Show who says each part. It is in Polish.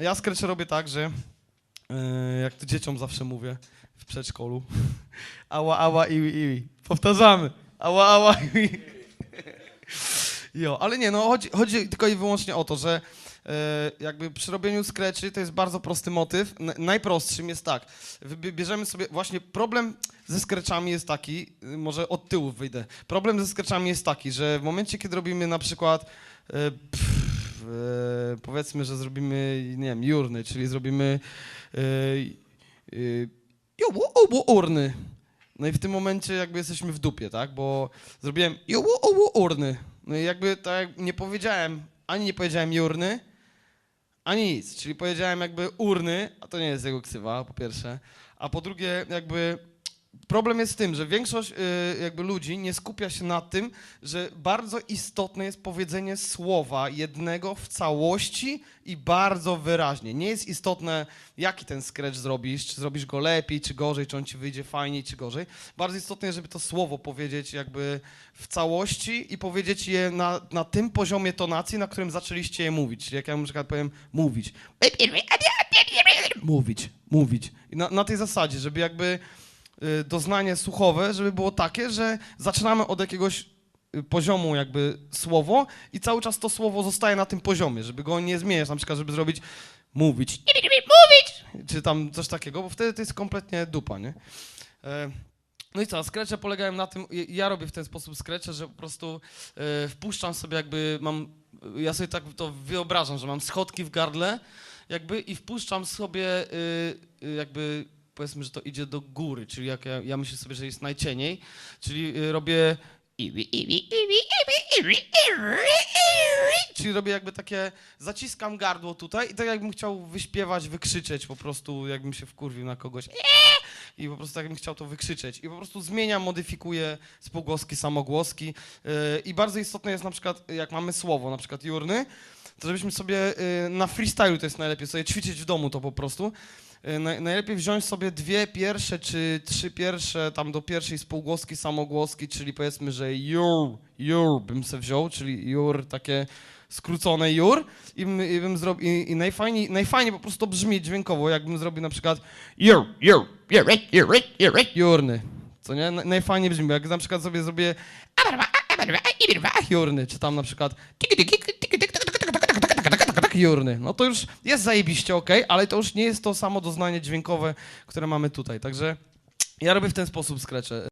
Speaker 1: ja skrecze robię tak, że e, jak to dzieciom zawsze mówię w przedszkolu. Ała, ała, iwi, iwi. Powtarzamy. Ała, ała, iwi. Jo, ale nie, no chodzi, chodzi tylko i wyłącznie o to, że e, jakby przy robieniu skreczy to jest bardzo prosty motyw. Najprostszym jest tak, bierzemy sobie, właśnie problem ze skreczami jest taki, y, może od tyłu wyjdę. Problem ze skreczami jest taki, że w momencie, kiedy robimy na przykład e, powiedzmy, że zrobimy, nie wiem, jurny, czyli zrobimy e, e, jobu, obu urny. No i w tym momencie jakby jesteśmy w dupie, tak? Bo zrobiłem jobu, obu urny. No i jakby tak nie powiedziałem, ani nie powiedziałem jurny, ani nic. Czyli powiedziałem jakby urny, a to nie jest jego ksywa, po pierwsze. A po drugie, jakby problem jest w tym, że większość y, jakby ludzi nie skupia się na tym, że bardzo istotne jest powiedzenie słowa jednego w całości i bardzo wyraźnie. Nie jest istotne, jaki ten scratch zrobisz, czy zrobisz go lepiej, czy gorzej, czy on ci wyjdzie fajniej, czy gorzej. Bardzo istotne jest, żeby to słowo powiedzieć jakby w całości i powiedzieć je na, na tym poziomie tonacji, na którym zaczęliście je mówić. Czyli jak ja na przykład powiem mówić. Mówić, mówić. I na, na tej zasadzie, żeby jakby doznanie słuchowe, żeby było takie, że zaczynamy od jakiegoś y, poziomu jakby słowo i cały czas to słowo zostaje na tym poziomie, żeby go nie zmieniać, na przykład żeby zrobić mówić, mówić, czy tam coś takiego, bo wtedy to jest kompletnie dupa, nie? E, No i co, skrecze polegają na tym, ja- robię w ten sposób skrecze, że po prostu e, wpuszczam sobie jakby, mam, ja sobie tak to wyobrażam, że mam schodki w gardle jakby i wpuszczam sobie y, y, jakby, powiedzmy, że to idzie do góry, czyli jak ja, ja myślę sobie, że jest najcieniej, czyli y, robię czyli robię jakby takie, zaciskam gardło tutaj i tak jakbym chciał wyśpiewać, wykrzyczeć po prostu, jakbym się wkurwił na kogoś i po prostu jakbym chciał to wykrzyczeć. I po prostu zmieniam, modyfikuję spółgłoski, samogłoski. Yy, I bardzo istotne jest na przykład, jak mamy słowo, na przykład jurny, to żebyśmy sobie yy, na freestylu to jest najlepiej, sobie ćwiczyć w domu to po prostu. Yy, naj, najlepiej wziąć sobie dwie pierwsze czy trzy pierwsze, tam do pierwszej spółgłoski, samogłoski, czyli powiedzmy, że jur, jur bym se wziął, czyli jur, takie skrócone jur i, i bym zrobił, i, i najfajniej, najfajniej po prostu brzmi dźwiękowo, jakbym zrobił na przykład jur, jur, jur, jur, jur, jurny, co nie? Na- Najfajniej brzmi, jak na przykład sobie zrobię jurny, czy tam na przykład jurny, no to już jest zajebiście ok, ale to już nie jest to samo doznanie dźwiękowe, które mamy tutaj, także ja robię w ten sposób skrecze.